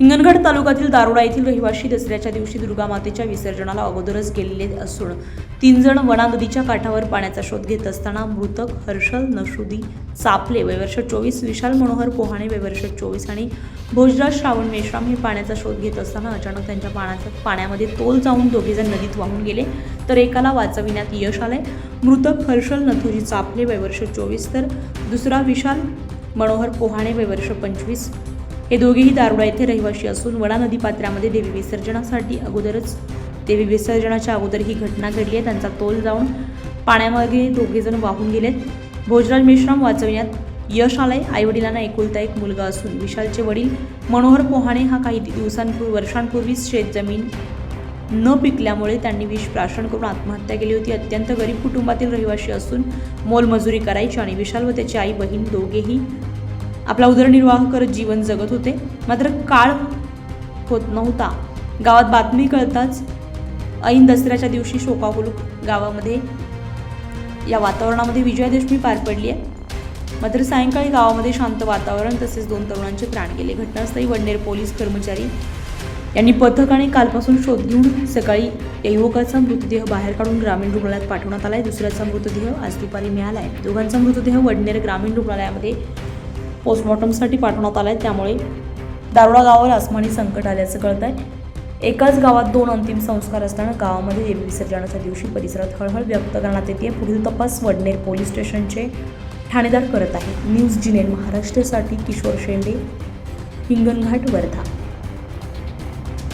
हिंगणघाट तालुक्यातील दारोडा येथील रहिवाशी दसऱ्याच्या दिवशी दुर्गा मातेच्या विसर्जनाला अगोदरच गेलेले असून तीन जण वना नदीच्या काठावर पाण्याचा शोध घेत असताना मृतक हर्षल नशुदी चापले वयवर्ष चोवीस विशाल मनोहर पोहाणे वयवर्ष चोवीस आणि भोजराज श्रावण मेश्राम हे पाण्याचा शोध घेत असताना अचानक त्यांच्या पाण्याचा पाण्यामध्ये तोल जाऊन दोघेजण नदीत वाहून गेले तर एकाला वाचविण्यात यश आलंय. मृतक हर्षल नथुजी चापले वयवर्ष चोवीस तर दुसरा विशाल मनोहर पोहाणे वयवर्ष पंचवीस हे दोघेही दारुडा येथे रहिवाशी असून वडा नदी पात्रामध्ये देवी विसर्जनासाठी अगोदरच देवी विसर्जनाच्या अगोदर ही घटना घडली आहे. त्यांचा तोल जाऊन पाण्यामागे दोघेजण वाहून गेलेत. भोजराज मेश्राम वाचविण्यात यश आलंय. आईवडिलांना एकुलता एक मुलगा असून विशालचे वडील मनोहर पोहाणे हा काही दिवसांपूर्वी वर्षांपूर्वीच शेतजमीन न पिकल्यामुळे त्यांनी विष प्राशन करून आत्महत्या केली होती. अत्यंत गरीब कुटुंबातील रहिवाशी असून मोलमजुरी करायची आणि विशाल व त्याची आई बहीण दोघेही आपला उदरनिर्वाह करत जीवन जगत होते. मात्र काळ होत नव्हता. गावात बातमी कळताच ऐन दसऱ्याच्या दिवशी शोकाकुल गावामध्ये या वातावरणामध्ये विजयादशमी पार पडली आहे मात्र सायंकाळी गावामध्ये शांत वातावरण तसेच दोन तरुणांचे प्राण गेले. घटनास्थळी वडनेर पोलीस कर्मचारी यांनी पथकाने कालपासून शोध घेऊन सकाळी या युवकाचा मृतदेह बाहेर काढून ग्रामीण रुग्णालयात पाठवण्यात आला आहे दुसऱ्याचा मृतदेह आज दुपारी मिळाला आहे दोघांचा मृतदेह वडनेर ग्रामीण रुग्णालयामध्ये पोस्टमॉर्टमसाठी पाठवण्यात आहे त्यामुळे दारोडा गावावर आसमानी संकट आल्याचं कळत आहे एकाच गावात दोन अंतिम संस्कार असताना गावामध्ये देवी विसर्जनाच्या दिवशी परिसरात हळहळ व्यक्त करण्यात येते. पुढील तपास वडनेर पोलीस स्टेशनचे ठाणेदार करत आहेत. न्यूज जिनेन महाराष्ट्रासाठी किशोर शेंडे हिंगणघाट वर्धा.